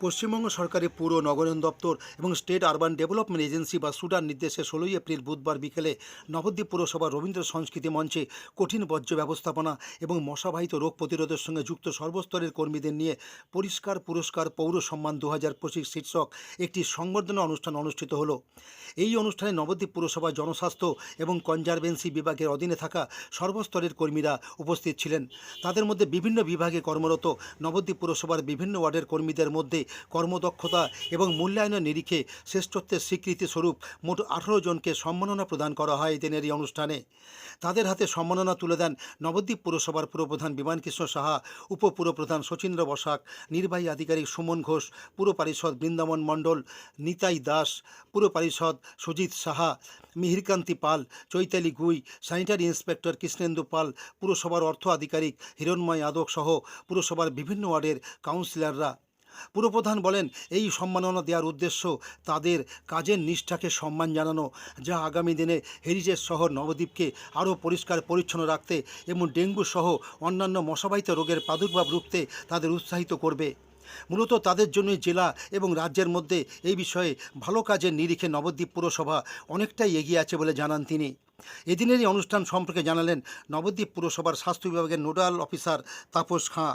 পশ্চিমবঙ্গ সরকারের পুর নগরায়ণ দপ্তর এবং স্টেট আরবান ডেভেলপমেন্ট এজেন্সি বা সুডার নির্দেশে ষোলোই এপ্রিল বুধবার বিকেলে নবদ্বীপ পুরসভা রবীন্দ্র সংস্কৃতি মঞ্চে কঠিন বর্জ্য ব্যবস্থাপনা এবং মশাবাহিত রোগ প্রতিরোধের সঙ্গে যুক্ত সর্বস্তরের কর্মীদের নিয়ে পরিষ্কার পুরস্কার পৌর সম্মান দু হাজার পঁচিশ শীর্ষক একটি সংবর্ধনা অনুষ্ঠান অনুষ্ঠিত হলো। এই অনুষ্ঠানে নবদ্বীপ পুরসভা জনস্বাস্থ্য এবং কনজারভেন্সি বিভাগের অধীনে থাকা সর্বস্তরের কর্মীরা উপস্থিত ছিলেন। তাদের মধ্যে বিভিন্ন বিভাগে কর্মরত নবদ্বীপ পুরসভার বিভিন্ন ওয়ার্ডের কর্মীদের মধ্যে কর্মদক্ষতা এবং মূল্যায়নের নিরিখে শ্রেষ্ঠত্বের স্বীকৃতি স্বরূপ মোট আঠারো জনকে সম্মাননা প্রদান করা হয় এদিনের এই অনুষ্ঠানে। তাদের হাতে সম্মাননা তুলে দেন নবদ্বীপ পুরসভার পুরপ্রধান বিমানকৃষ্ণ সাহা, উপপুরপ্রধান শচীন্দ্র বসাক, নির্বাহী আধিকারিক সুমন ঘোষ পুর পরিষদ বৃন্দাবন মণ্ডল নিতাই দাস পুর পরিষদ সুজিত সাহা, মিহিরকান্তি পাল, চৈতালি গুই, স্যানিটারি ইন্সপেক্টর কৃষ্ণেন্দু পাল, পুরসভার অর্থ আধিকারিক হিরণময় যাদব সহ পুরসভার বিভিন্ন ওয়ার্ডের কাউন্সিলররা। পুরপ্রধান বলেন, এই সম্মাননা দেওয়ার উদ্দেশ্য তাদের কাজের নিষ্ঠাকে সম্মান জানানো, যা আগামী দিনে হেরিটেজ শহর নবদ্বীপকে আরও পরিষ্কার, পরিচ্ছন্ন রাখতে এবং ডেঙ্গু সহ অন্যান্য মশাবাহিত রোগের প্রাদুর্ভাব রুখতে তাদের উৎসাহিত করবে। মূলত তাদের জন্য জেলা এবং রাজ্যের মধ্যে এই বিষয়ে ভালো কাজের নিরিখে নবদ্বীপ পুরসভা অনেকটাই এগিয়ে আছে বলে জানান তিনি। এদিনের এই অনুষ্ঠান সম্পর্কে জানালেন, নবদ্বীপ পুরসভার স্বাস্থ্য বিভাগের নোডাল অফিসার তাপস খাঁ।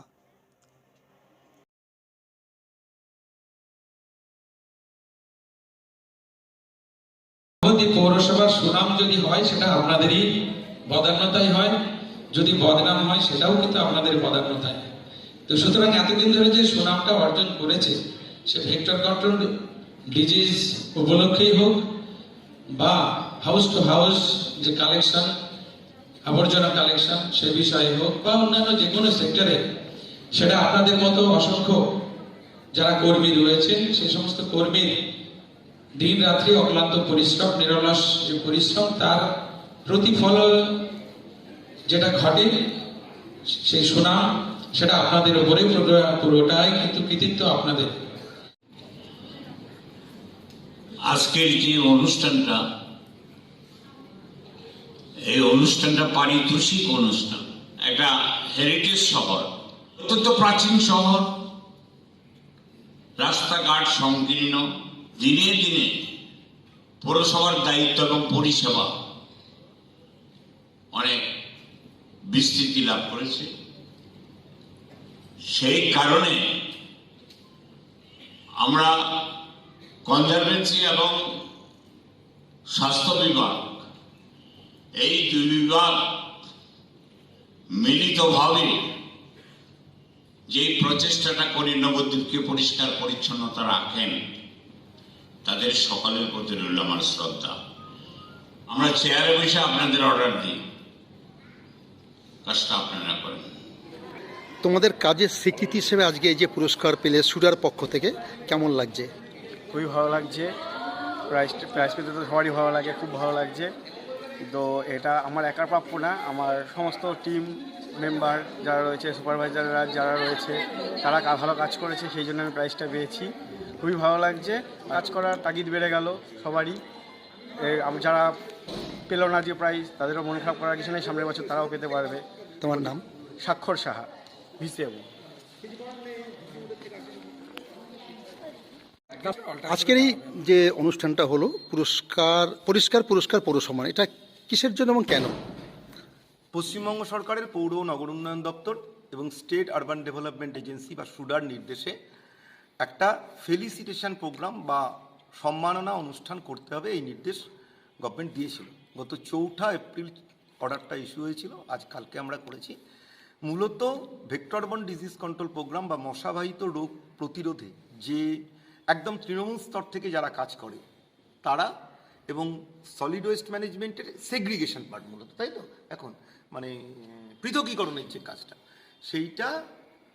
নবদ্বীপ পৌরসভার সুনাম যদি হয়, সেটা আপনাদেরই বদান্যতাই হয়। যদি বদনাম হয়, সেটাও কিন্তু আপনাদের বদান্যতায় তো সুতরাং এতদিন ধরে যে সুনামটা অর্জন করেছে, সে ভেক্টর কন্ট্রোল ডিজিজ উপলক্ষেই হোক বা হাউস টু হাউস যে কালেকশন আবর্জনা কালেকশন সে বিষয়ে হোক বা অন্যান্য যে কোনো সেক্টরে সেটা আপনাদের মতো অসংখ্য যারা কর্মী রয়েছেন সেই সমস্ত কর্মীর দিন রাত্রি অক্লান্ত পরিশ্রম, নিরলস যে পরিশ্রম, তার প্রতিফল যেটা ঘটে, সেই সুনাম সেটা আপনাদের উপরে পুরোটাই কিন্তু কৃতিত্ব আপনাদের। আজকের যে অনুষ্ঠানটা, এই অনুষ্ঠানটা পারিতোষিক অনুষ্ঠান, একটা হেরিটেজ শহর, অত্যন্ত প্রাচীন শহর। রাস্তাঘাট সংকীর্ণ দিনে দিনে পৌরসভার দায়িত্ব এবং পরিষেবা অনেক বিস্তৃতি লাভ করেছে। সেই কারণে আমরা কনজারভেন্সি এবং স্বাস্থ্য বিভাগ, এই দুই বিভাগ মিলিতভাবে যে প্রচেষ্টাটা করে নবদ্বীপকে পরিষ্কার পরিচ্ছন্নতা রাখেন তাদের সকলের প্রতি রইল আমার শ্রদ্ধা। আমরা চেয়ারে বসে আপনাদের অর্ডার দিই। কাজটা আপনারা করেন। তোমাদের কাজের স্বীকৃতি হিসেবে আজকে এই যে পুরস্কার পেলে সুডার পক্ষ থেকে কেমন লাগছে? খুবই ভালো লাগছে। প্রাইজ প্রাইজ পেতে তো সবারই ভালো লাগে খুব ভালো লাগছে। তো এটা আমার একার প্রাপ্য না আমার সমস্ত টিম মেম্বার যারা রয়েছে সুপারভাইজাররা যারা রয়েছে তারা ভালো কাজ করেছে সেই জন্য আমি প্রাইজটা পেয়েছি। খুবই ভালো লাগছে। কাজ করার তাগিদ বেড়ে গেল সবারই। যারা পেল না যে প্রাইজ তাদেরও মন খারাপ করার কিছু নেই। সামনের বছর তারাও পেতে পারবে। তোমার নাম? স্বাক্ষর সাহা ভিসিএবু আজকের এই যে অনুষ্ঠানটা হলো পুরস্কার পরিষ্কার পুরস্কার পৌরসমান এটা কিসের জন্য এবং কেন? পশ্চিমবঙ্গ সরকারের পৌর ও নগর উন্নয়ন দপ্তর এবং স্টেট আরবান ডেভেলপমেন্ট এজেন্সি বা সুডার নির্দেশে একটা ফেলিসিটেশন প্রোগ্রাম বা সম্মাননা অনুষ্ঠান করতে হবে এই নির্দেশ গভর্নমেন্ট দিয়েছিল। গত চৌঠা এপ্রিল অর্ডারটা ইস্যু হয়েছিল, আজ কালকে আমরা করেছি। মূলত ভেক্টরবন ডিজিজ কন্ট্রোল প্রোগ্রাম বা মশাবাহিত রোগ প্রতিরোধে যে একদম তৃণমূল স্তর থেকে যারা কাজ করে, তারা এবং সলিড ওয়েস্ট ম্যানেজমেন্টের সেগ্রিগেশন পার্ট মূলত, তাই তো? এখন মানে পৃথকীকরণের যে কাজটা, সেইটা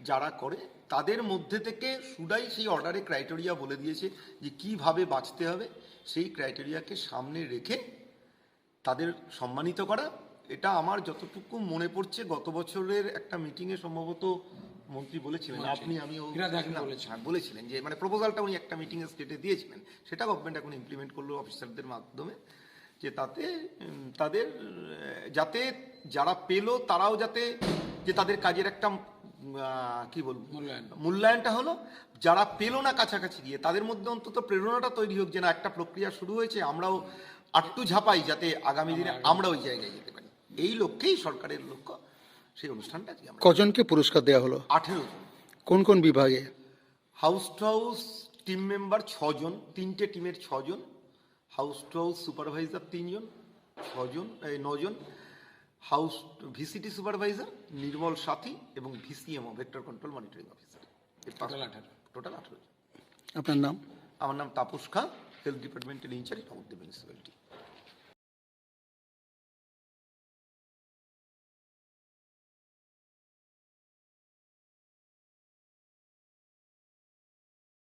যারা করে তাদের মধ্যে থেকে সুডাই সেই অর্ডারে ক্রাইটেরিয়া বলে দিয়েছে যে কীভাবে বাঁচতে হবে সেই ক্রাইটেরিয়াকে সামনে রেখে তাদের সম্মানিত করা। এটা আমার যতটুকু মনে পড়ছে গত বছরের একটা মিটিংয়ে সম্ভবত মন্ত্রী বলেছিলেন আপনি আমি হ্যাঁ, বলেছিলেন যে মানে প্রপোজালটা উনি একটা মিটিংয়ে স্টেটে দিয়েছিলেন সেটা গভর্নমেন্ট এখন ইমপ্লিমেন্ট করল অফিসারদের মাধ্যমে যে তাতে তাদের যাতে যারা পেল তারাও যাতে যে তাদের কাজের একটা কি বলব? মূল্যায়ন। মূল্যায়নটা হলো যারা পেল না কাছাকাছি গিয়ে তাদের মধ্যে অন্তত প্রেরণাটা তৈরি হোক যে না একটা প্রক্রিয়া শুরু হয়েছে আমরাও আটটু ঝাপাই যাতে আগামী দিনে আমরা ওই জায়গায় যেতে পারি। এই লক্ষ্যেই সরকারের লক্ষ্য সেই অনুষ্ঠানটা কজনকে পুরস্কার দেওয়া হলো? আঠেরো জন। কোন কোন বিভাগে? House to house team member ছজন তিনটে টিমের ছজন হাউস টু হাউস সুপারভাইজার তিনজন ছজন এই নজন হাউস ভিসিটি সুপারভাইজার নির্মল সাথী এবং VCMO vector control monitoring officer. Total আঠারো। টোটাল আঠারো আপনার নাম? আমার নাম তাপস খান হেলথ ডিপার্টমেন্টের ইনচার্জ নবদ্বীপ মিউনিসিপ্যালিটি